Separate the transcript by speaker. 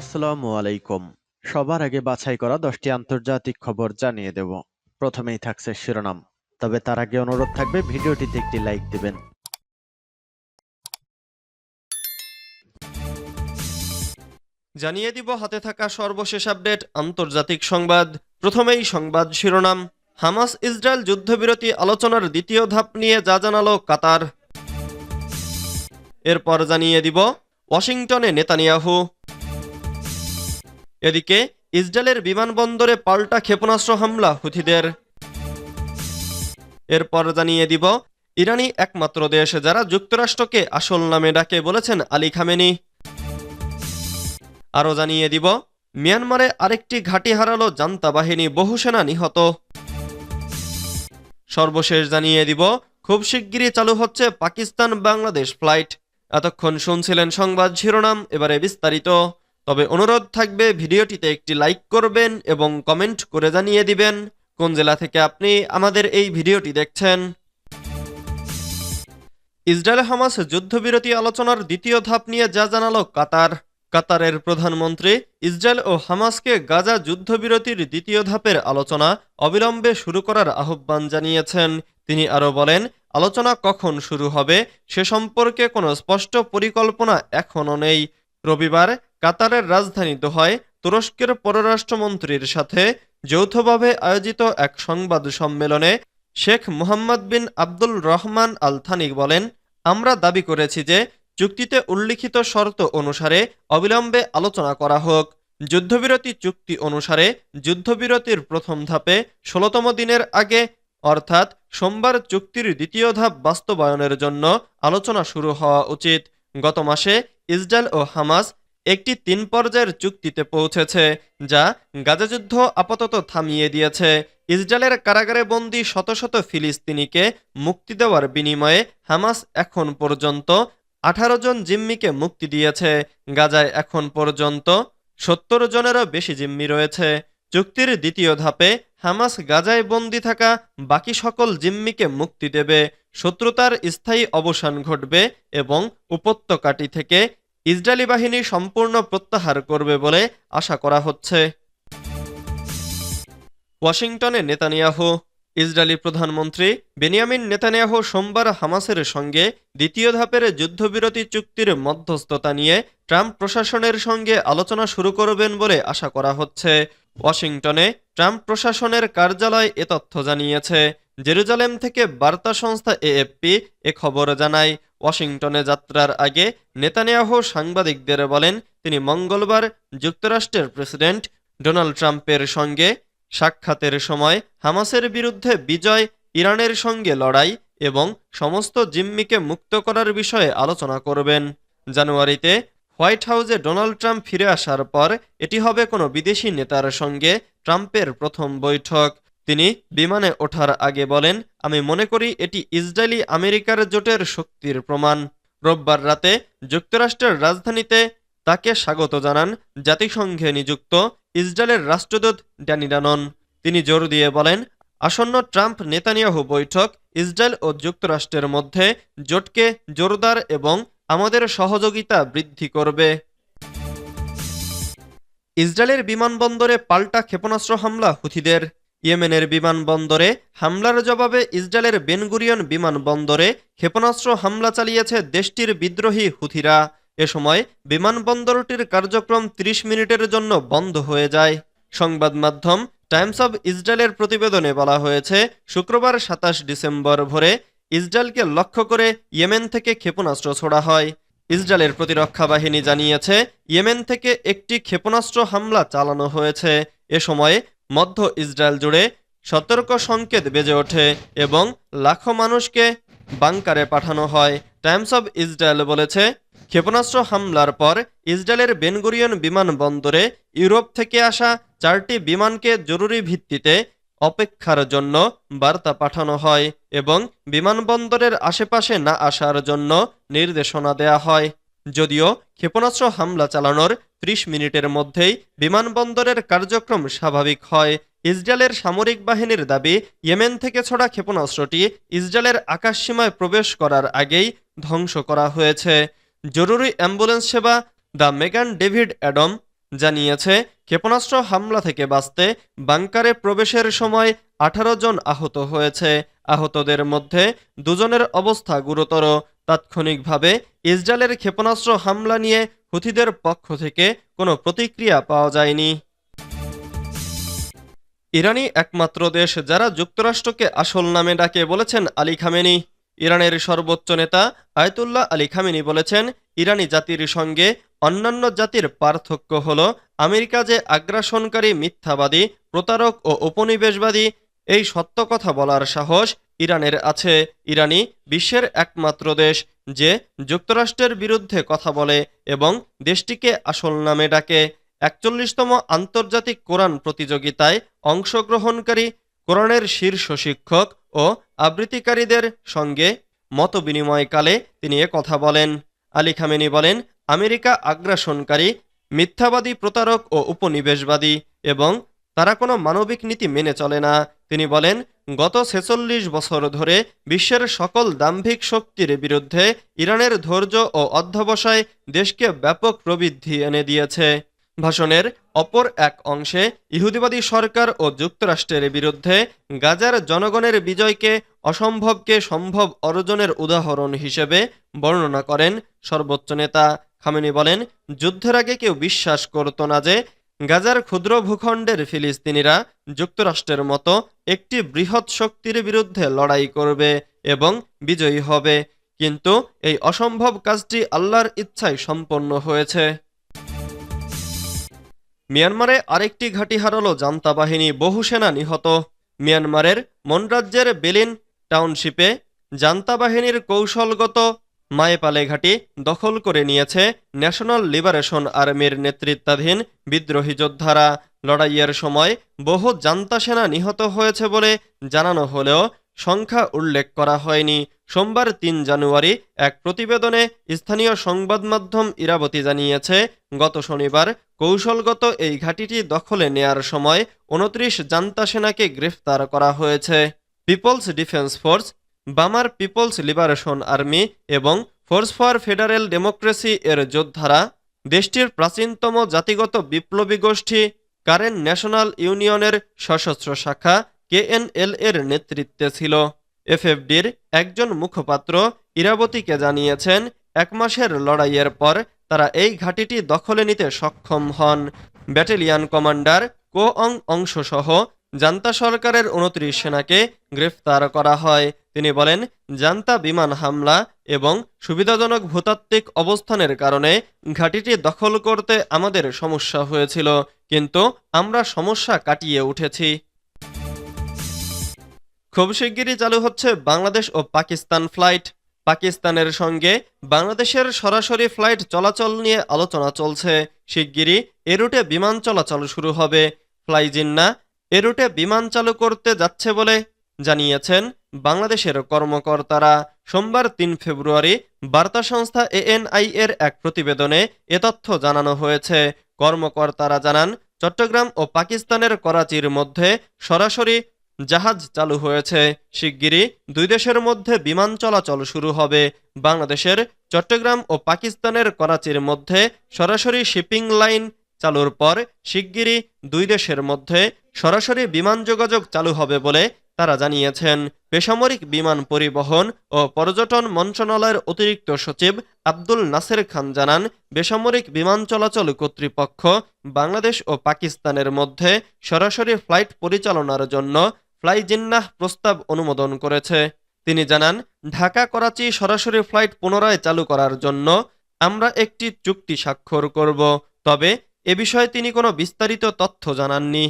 Speaker 1: আসসালামু আলাইকুম সবার আগে বাছাই করা দশটি আন্তর্জাতিক খবর জানিয়ে দেব প্রথমেই থাকছে শিরোনাম তবে তার আগে অনুরোধ থাকবে ভিডিওটিতে একটি লাইক দেবেন জানিয়ে দিব হাতে থাকা সর্বশেষ আপডেট আন্তর্জাতিক সংবাদ প্রথমেই সংবাদ শিরোনাম হামাস ইসরায়েল যুদ্ধবিরতি আলোচনার দ্বিতীয় ধাপ নিয়ে যা জানালো কাতার এরপর জানিয়ে দিব ওয়াশিংটনে নেতানিয়াহু এদিকে ইসরায়েলের বিমানবন্দরে পাল্টা ক্ষেপণাস্ত্র হামলা হুথিদের এরপর জানিয়ে দিব ইরানি একমাত্র দেশ যারা যুক্তরাষ্ট্রকে আসল নামে ডাকে বলেছেন আলী খামেনি আরও জানিয়ে দিব মিয়ানমারে আরেকটি ঘাঁটি হারালো জান্তা বাহিনী বহু সেনা নিহত সর্বশেষ জানিয়ে দিব খুব শিগগিরই চালু হচ্ছে পাকিস্তান বাংলাদেশ ফ্লাইট এতক্ষণ শুনছিলেন সংবাদ শিরোনাম এবারে বিস্তারিত তবে অনুরোধ থাকবে ভিডিওটিতে একটি লাইক করবেন এবং কমেন্ট করে জানিয়ে দিবেন কোন জেলা থেকে আপনি আমাদের এই ভিডিওটি দেখছেন ইসরায়েল হামাস যুদ্ধবিরতি আলোচনার দ্বিতীয় ধাপ নিয়ে যা জানালো কাতার কাতারের প্রধানমন্ত্রী ইসরায়েল ও হামাসকে গাজা যুদ্ধবিরতির দ্বিতীয় ধাপের আলোচনা অবিলম্বে শুরু করার আহ্বান জানিয়েছেন তিনি আরও বলেন আলোচনা কখন শুরু হবে সে সম্পর্কে কোনো স্পষ্ট পরিকল্পনা এখনও নেই রবিবার কাতারের রাজধানী হয় তুরস্কের পররাষ্ট্রমন্ত্রীর সাথে যৌথভাবে আয়োজিত এক সংবাদ সম্মেলনে শেখ মোহাম্মদ বিন আব্দুল রহমান আল থানিক বলেন আমরা দাবি করেছি যে চুক্তিতে উল্লিখিত শর্ত অনুসারে অবিলম্বে আলোচনা করা হোক যুদ্ধবিরতি চুক্তি অনুসারে যুদ্ধবিরতির প্রথম ধাপে ষোলতম দিনের আগে অর্থাৎ সোমবার চুক্তির দ্বিতীয় ধাপ বাস্তবায়নের জন্য আলোচনা শুরু হওয়া উচিত গত মাসে ইসরায়েল ও হামাস একটি তিন পর্যায়ের চুক্তিতে পৌঁছেছে যা গাজাযুদ্ধ আপাতত থামিয়ে দিয়েছে ইসরায়েলের কারাগারে বন্দী শত শত ফিলিস্তিনিকে মুক্তি দেওয়ার বিনিময়ে হামাস এখন পর্যন্ত আঠারো জন জিম্মিকে মুক্তি দিয়েছে গাজায় এখন পর্যন্ত সত্তর জনেরও বেশি জিম্মি রয়েছে চুক্তির দ্বিতীয় ধাপে হামাস গাজায় বন্দী থাকা বাকি সকল জিম্মিকে মুক্তি দেবে শত্রুতার স্থায়ী অবসান ঘটবে এবং উপত্যকাটি থেকে ইসরায়েলি বাহিনী সম্পূর্ণ প্রত্যাহার করবে বলে আশা করা হচ্ছে ওয়াশিংটনে নেতানিয়াহু ইসরায়েলি প্রধানমন্ত্রী বেনিয়ামিন নেতানিয়াহু সোমবার হামাসের সঙ্গে দ্বিতীয় ধাপের যুদ্ধবিরতি চুক্তির মধ্যস্থতা নিয়ে ট্রাম্প প্রশাসনের সঙ্গে আলোচনা শুরু করবেন বলে আশা করা হচ্ছে ওয়াশিংটনে ট্রাম্প প্রশাসনের কার্যালয় এ তথ্য জানিয়েছে জেরুজালেম থেকে বার্তা সংস্থা এএফপি এ খবর জানায় ওয়াশিংটনে যাত্রার আগে নেতানিয়াহ সাংবাদিকদের বলেন তিনি মঙ্গলবার যুক্তরাষ্ট্রের প্রেসিডেন্ট ডোনাল্ড ট্রাম্পের সঙ্গে সাক্ষাতের সময় হামাসের বিরুদ্ধে বিজয় ইরানের সঙ্গে লড়াই এবং সমস্ত জিম্মিকে মুক্ত করার বিষয়ে আলোচনা করবেন জানুয়ারিতে হোয়াইট হাউসে ডোনাল্ড ট্রাম্প ফিরে আসার পর এটি হবে কোনো বিদেশি নেতার সঙ্গে ট্রাম্পের প্রথম বৈঠক তিনি বিমানে ওঠার আগে বলেন আমি মনে করি এটি ইসরায়েলি আমেরিকার জোটের শক্তির প্রমাণ রোববার রাতে যুক্তরাষ্ট্রের রাজধানীতে তাকে স্বাগত জানান জাতিসংঘে নিযুক্ত ইসরায়েলের রাষ্ট্রদূত ড্যানি ডানন তিনি জোর দিয়ে বলেন আসন্ন ট্রাম্প নেতানিয়াহু বৈঠক ইসরায়েল ও যুক্তরাষ্ট্রের মধ্যে জোটকে জোরদার এবং আমাদের সহযোগিতা বৃদ্ধি করবে ইসরায়েলের বিমানবন্দরে পাল্টা ক্ষেপণাস্ত্র হামলা হুথিদের ইয়েমেনের বিমানবন্দরে হামলার জবাবে ইসরায়েলের বেনগুরিয়ন বিমানবন্দরে ক্ষেপণাস্ত্র হামলা চালিয়েছে দেশটির বিদ্রোহী হুথিরা এ সময় বিমানবন্দরটির কার্যক্রম ৩০ মিনিটের জন্য বন্ধ হয়ে যায় সংবাদ মাধ্যম টাইমস অব ইসরায়েলের প্রতিবেদনে বলা হয়েছে শুক্রবার সাতাশ ডিসেম্বর ভোরে ইসরায়েলকে লক্ষ্য করে ইয়েমেন থেকে ক্ষেপণাস্ত্র ছোড়া হয় ইসরায়েলের প্রতিরক্ষা বাহিনী জানিয়েছে ইয়েমেন থেকে একটি ক্ষেপণাস্ত্র হামলা চালানো হয়েছে এ সময় মধ্য ইসরায়েল জুড়ে সতর্ক সংকেত বেজে ওঠে এবং লাখো মানুষকে বাংকারে পাঠানো হয় টাইমস অব ইসরায়েল বলেছে ক্ষেপণাস্ত্র হামলার পর ইসরায়েলের বেনগুরিয়ন বিমানবন্দরে ইউরোপ থেকে আসা চারটি বিমানকে জরুরি ভিত্তিতে অপেক্ষার জন্য বার্তা পাঠানো হয় এবং বিমানবন্দরের আশেপাশে না আসার জন্য নির্দেশনা দেয়া হয় যদিও ক্ষেপণাস্ত্র হামলা চালানোর ত্রিশ মিনিটের মধ্যেই বিমানবন্দরের কার্যক্রম স্বাভাবিক হয় ইসরায়েলের সামরিক বাহিনীর দাবি ইয়েমেন থেকে ছড়া ক্ষেপণাস্ত্রটি ইসরায়েলের আকাশসীমায় প্রবেশ করার আগেই ধ্বংস করা হয়েছে জরুরি অ্যাম্বুলেন্স সেবা দ্য মেগান ডেভিড অ্যাডম জানিয়েছে ক্ষেপণাস্ত্র হামলা থেকে বাঁচতে বাংকারে প্রবেশের সময় আঠারো জন আহত হয়েছে আহতদের মধ্যে দুজনের অবস্থা গুরুতর তাৎক্ষণিকভাবে ইসরায়েলের ক্ষেপণাস্ত্র হামলা নিয়ে হুথিদের পক্ষ থেকে কোনো প্রতিক্রিয়া পাওয়া যায়নি ইরানই একমাত্র দেশ যারা যুক্তরাষ্ট্রকে আসল নামে ডাকে বলেছেন আলী খামেনি ইরানের সর্বোচ্চ নেতা আয়তুল্লাহ আলী খামেনি বলেছেন ইরানি জাতির সঙ্গে অন্যান্য জাতির পার্থক্য হল আমেরিকা যে আগ্রাসনকারী মিথ্যাবাদী প্রতারক ও উপনিবেশবাদী এই সত্য কথা বলার সাহস ইরানের আছে ইরানই বিশ্বের একমাত্র দেশ যে যুক্তরাষ্ট্রের বিরুদ্ধে কথা বলে এবং দেশটিকে আসল নামে ডাকে একচল্লিশতম আন্তর্জাতিক কোরআন প্রতিযোগিতায় অংশগ্রহণকারী কোরআনের শীর্ষ শিক্ষক ও আবৃত্তিকারীদের সঙ্গে মত বিনিময়কালে তিনি কথা বলেন আলী খামেনি বলেন আমেরিকা আগ্রাসনকারী মিথ্যাবাদী প্রতারক ও উপনিবেশবাদী এবং তারা কোনো মানবিক নীতি মেনে চলে না তিনি বলেন গত ছেচল্লিশ বছর ধরে বিশ্বের সকল দাম্ভিক শক্তির বিরুদ্ধে ইরানের ধৈর্য ও অধ্যবসায় দেশকে ব্যাপক প্রবৃদ্ধি এনে দিয়েছে ভাষণের অপর এক অংশে ইহুদিবাদী সরকার ও যুক্তরাষ্ট্রের বিরুদ্ধে গাজার জনগণের বিজয়কে অসম্ভবকে সম্ভব অর্জনের উদাহরণ হিসেবে বর্ণনা করেন সর্বোচ্চ নেতা খামেনি বলেন যুদ্ধের আগে কেউ বিশ্বাস করত না যে গাজার ক্ষুদ্র ভূখণ্ডের ফিলিস্তিনিরা যুক্তরাষ্ট্রের মতো একটি বৃহৎ শক্তির বিরুদ্ধে লড়াই করবে এবং বিজয়ী হবে কিন্তু এই অসম্ভব কাজটি আল্লাহর ইচ্ছায় সম্পন্ন হয়েছে মিয়ানমারে আরেকটি ঘাঁটি হারালো জান্তা বাহিনী বহু সেনা নিহত মিয়ানমারের মনরাজ্যের বেলিন টাউনশিপে জান্তা বাহিনীর কৌশলগত মায়েপালে ঘাটি দখল করে নিয়েছে ন্যাশনাল লিবারেশন আর্মির নেতৃত্বাধীন বিদ্রোহী যোদ্ধারা লড়াইয়ের সময় বহু জান্তা সেনা নিহত হয়েছে বলে জানানো হলেও সংখ্যা উল্লেখ করা হয়নি সোমবার তিন জানুয়ারি এক প্রতিবেদনে স্থানীয় সংবাদ মাধ্যম ইরাবতী জানিয়েছে গত শনিবার কৌশলগত এই ঘাঁটিটি দখলে নেয়ার সময় উনত্রিশ জান্তা সেনাকে গ্রেফতার করা হয়েছে people's defence force Bamar people's liberation army এবং ফোর্স ফর ফেডারেল ডেমোক্রেসি এর যোদ্ধারা দেশটির প্রাচীনতম জাতিগত বিপ্লবী গোষ্ঠী কারেন ন্যাশনাল ইউনিয়নের সশস্ত্র শাখা কেএনএল এর নেতৃত্বে ছিল এফএফডির একজন মুখপাত্র ইরাবতীকে জানিয়েছেন এক মাসের লড়াইয়ের পর তারা এই ঘাঁটিটি দখলে নিতে সক্ষম হন ব্যাটেলিয়ান কমান্ডার কো অংশ অংশসহ জান্তা সরকারের উনত্রিশ সেনাকে গ্রেফতার করা হয় তিনি বলেন জান্তা বিমান হামলা এবং সুবিধাজনক ভূতাত্ত্বিক অবস্থানের কারণে ঘাঁটিটি দখল করতে আমাদের সমস্যা হয়েছিল কিন্তু আমরা সমস্যা কাটিয়ে উঠেছি খুব শিগগিরই চালু হচ্ছে বাংলাদেশ ও পাকিস্তান ফ্লাইট পাকিস্তানের সঙ্গে বাংলাদেশের সরাসরি ফ্লাইট চলাচল নিয়ে আলোচনা চলছে শিগগিরই এ রুটে বিমান চলাচল শুরু হবে ফ্লাইজিন্না এ রুটে বিমান চালু করতে যাচ্ছে বলে জানিয়েছেন বাংলাদেশের কর্মকর্তারা সোমবার তিন ফেব্রুয়ারি বার্তা সংস্থা এএনআই এর এক প্রতিবেদনে এ তথ্য জানানো হয়েছে কর্মকর্তারা জানান চট্টগ্রাম ও পাকিস্তানের করাচির মধ্যে সরাসরি জাহাজ চালু হয়েছে শিগগিরই দুই দেশের মধ্যে বিমান চলাচল শুরু হবে বাংলাদেশের চট্টগ্রাম ও পাকিস্তানের করাচির মধ্যে সরাসরি শিপিং লাইন চালুর পর শিগগিরই দুই দেশের মধ্যে সরাসরি বিমান যোগাযোগ চালু হবে বলে তারা জানিয়েছেন বেসামরিক বিমান পরিবহন ও পর্যটন মন্ত্রণালয়ের অতিরিক্ত সচিব আব্দুল নাসের খান জানান বেসামরিক বিমান চলাচল কর্তৃপক্ষ বাংলাদেশ ও পাকিস্তানের মধ্যে সরাসরি ফ্লাইট পরিচালনার জন্য ফ্লাই জিন্নাহ প্রস্তাব অনুমোদন করেছে তিনি জানান ঢাকা করাচি সরাসরি ফ্লাইট পুনরায় চালু করার জন্য আমরা একটি চুক্তি স্বাক্ষর করব তবে এ বিষয়ে তিনি কোনো বিস্তারিত তথ্য জানাননি